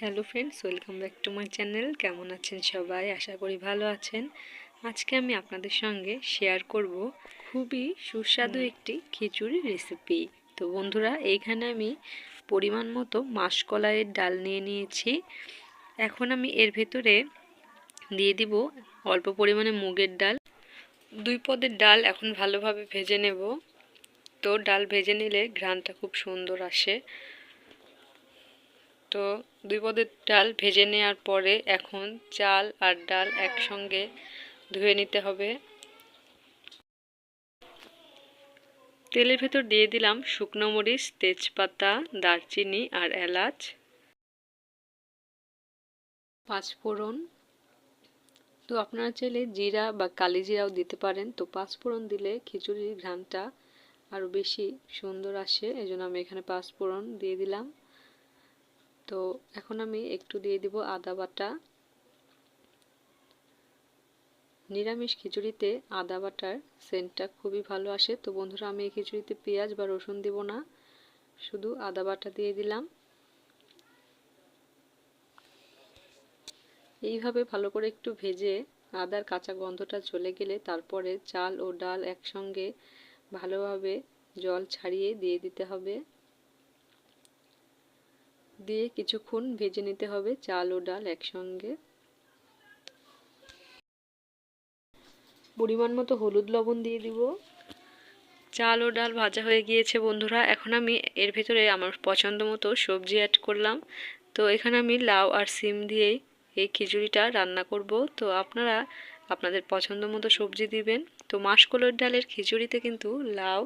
Hello friends welcome back to my channel কেমন আছেন সবাই? আশা করি ভালো আছেন। আজকে আমি আপনাদের সঙ্গে শেয়ার করব খুবই সুস্বাদু একটি খিচুড়ি রেসিপি তো বন্ধুরা এইখানে আমি পরিমাণ মতো মাসকলাইয়ের ডাল নিয়ে নিয়েছি। এখন আমি এর ভেতরে দিয়ে দিব অল্প পরিমাণে মুগের ডাল। দুই পদের ডাল এখন ভালোভাবে ভেজে নেব। তো ডাল ভেজে নিলে ঘ্রাণটা খুব সুন্দর আসে। তো দুই পদের ডাল ভেজে নেওয়ার পরে এখন চাল আর ডাল একসঙ্গে ধুয়ে নিতে হবে। তেলের ভেতর দিয়ে দিলাম শুকনো মরিচ, তেজপাতা, দারচিনি আর এলাচ। পাঁচফোড়ন। তো আপনারা চাইলে জিরা বা কালি জিরাও দিতে পারেন। তো পাঁচফোড়ন দিলে খিচুড়ির ঘ্রাণটা আরও বেশি সুন্দর আসে। এই জন্য আমি এখানে পাঁচফোড়ন দিয়ে দিলাম। তো এখন আমি একটু দিয়ে দিব আদা বাটা। নিরামিষ খিচুড়িতে আদা বাটার সেন্টটা খুবই ভালো আসে। তো বন্ধুরা, আমি এই খিচুড়িতে পেঁয়াজ বা রসুন দিব না, শুধু আদা বাটা দিয়ে দিলাম। এইভাবে ভালো করে একটু ভেজে আদার কাঁচা গন্ধটা চলে গেলে তারপরে চাল ও ডাল একসঙ্গে ভালোভাবে জল ছাড়িয়ে দিয়ে দিতে হবে। দিয়ে কিছুক্ষণ ভেজে নিতে হবে চাল ও ডাল একসঙ্গে। পরিমাণ মতো হলুদ লবণ দিয়ে দিব। চাল ও ডাল ভাজা হয়ে গিয়েছে বন্ধুরা, এখন আমি এর ভিতরে আমার পছন্দ মতো সবজি অ্যাড করলাম। তো এখানে আমি লাউ আর সিম দিয়েই এই খিচুড়িটা রান্না করব। তো আপনারা আপনাদের পছন্দ মতো সবজি দিবেন। তো মাসকলোর ডালের খিচুড়িতে কিন্তু লাউ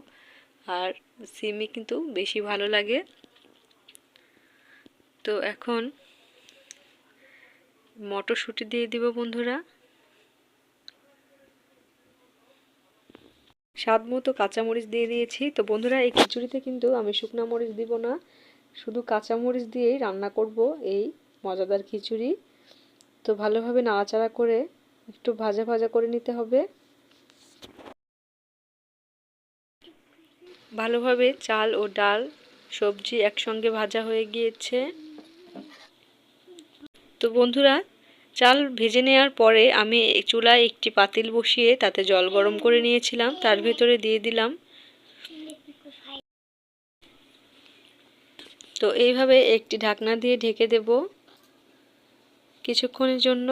আর সিমই কিন্তু বেশি ভালো লাগে। তো এখন মটরশুঁটি দিয়ে দিব বন্ধুরা। স্বাদ মতো কাঁচামরিচ দিয়ে দিয়েছি। তো বন্ধুরা, এই খিচুড়িতে কিন্তু আমি শুকনা মরিচ দিব না। শুধু কাঁচামরিচ দিয়েই রান্না করব এই মজাদার খিচুড়ি। তো ভালোভাবে নাড়াচাড়া করে একটু ভাজা ভাজা করে নিতে হবে। ভালোভাবে চাল ও ডাল সবজি একসঙ্গে ভাজা হয়ে গিয়েছে। তো বন্ধুরা, চাল ভেজে নেওয়ার পরে আমি চুলায় একটি পাতিল বসিয়ে তাতে জল গরম করে নিয়েছিলাম। তার ভেতরে দিয়ে দিলাম। তো এইভাবে একটি ঢাকনা দিয়ে ঢেকে দেব কিছুক্ষণের জন্য।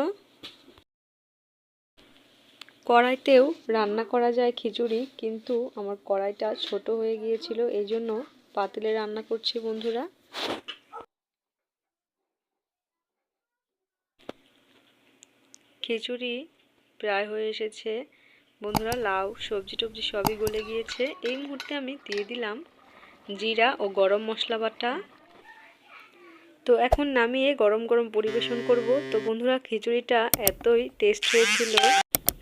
কড়াইতেও রান্না করা যায় খিচুড়ি, কিন্তু আমার কড়াইটা ছোট হয়ে গিয়েছিল এই জন্য পাতিলে রান্না করছি বন্ধুরা। খিচুড়ি প্রায় হয়ে এসেছে। বন্ধুরা, লাউ, সবজি টবজি সবই গলে গিয়েছে। এই মুহূর্তে আমি দিয়ে দিলাম জিরা ও গরম মশলা বাটা। তো এখন নামিয়ে গরম গরম পরিবেশন করব। তো বন্ধুরা, খিচুড়িটা এতই টেস্ট হয়েছিল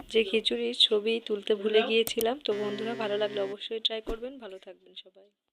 যে খিচুড়ির ছবি তুলতে ভুলে গিয়েছিলাম। তো বন্ধুরা, ভালো লাগলে অবশ্যই ট্রাই করবেন। ভালো থাকবেন সবাই।